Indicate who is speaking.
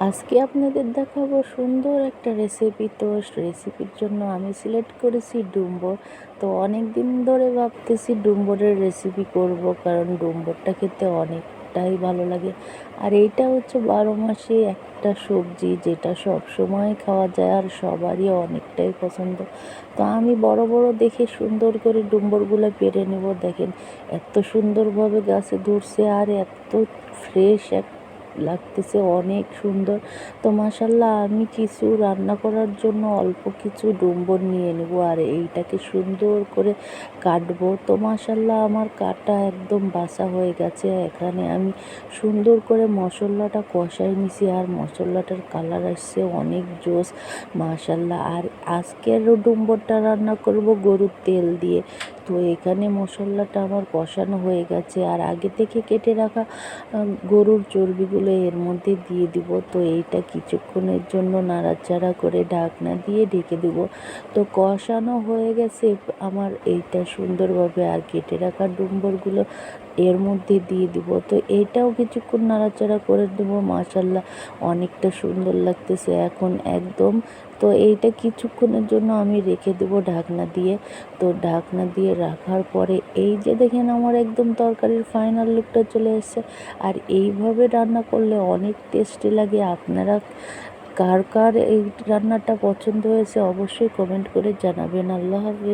Speaker 1: আজকে আপনাদের দেখাবো সুন্দর একটা রেসিপি তো রেসিপির জন্য আমি সিলেক্ট করেছি ডুম্বর। তো অনেক দিন ধরে ভাবতেছি ডুম্বরের রেসিপি করব, কারণ ডুম্বরটা খেতে অনেকটাই ভালো লাগে। আর এইটা হচ্ছে বারো মাসে একটা সবজি, যেটা সব সময় খাওয়া যায় আর সবারই অনেকটাই পছন্দ। তো আমি বড় বড় দেখে সুন্দর করে ডুম্বরগুলো পেরে নেব। দেখেন, এত সুন্দরভাবে গাছে ধরছে আর এত ফ্রেশ এক লাগতেছে অনেক সুন্দর। তো মাসাল্লাহ আমি কিছু রান্না করার জন্য অল্প কিছু ডুম্বর নিয়ে নেব আর এইটাকে সুন্দর করে কাটবো। তো মাসাল্লাহ আমার কাটা একদম বাসা হয়ে গেছে। এখানে আমি সুন্দর করে মশলাটা কষাই নিছি আর মশলাটার কালার আসছে অনেক জোস। মাসাল্লাহ আর আজকের ডুম্বরটা রান্না করব গরুর তেল দিয়ে। তো এখানে মশলাটা আমার কষানো হয়ে গেছে। আর আগে থেকে কেটে রাখা গরুর চর্বিগুলো এর মধ্যে দিয়ে দিব। তো এইটা কিছুক্ষণের জন্য নাড়াচাড়া করে ঢাকনা দিয়ে ঢেকে দেব। তো কষানো হয়ে গেছে। আমার এইটা সুন্দরভাবে আর কেটে রাখা ডুম্বরগুলো এর মধ্যে দিয়ে দিব। তো এইটাও কিছুক্ষণ নাড়াচাড়া করে দেবো। মাশাল্লাহ, অনেকটা সুন্দর লাগতেছে। এখন একদম তো এইটা কিছুক্ষণের জন্য আমি রেখে দেবো ঢাকনা দিয়ে। তো ঢাকনা দিয়ে রাখার পরে এই যে দেখেন আমার একদম তরকারির ফাইনাল লুকটা চলে এসছে। আর এইভাবে রান্না করলে অনেক টেস্টি লাগে। আপনারা কার কার এই রান্নাটা পছন্দ হয়েছে অবশ্যই কমেন্ট করে জানাবেন। আল্লাহ হাফিজ।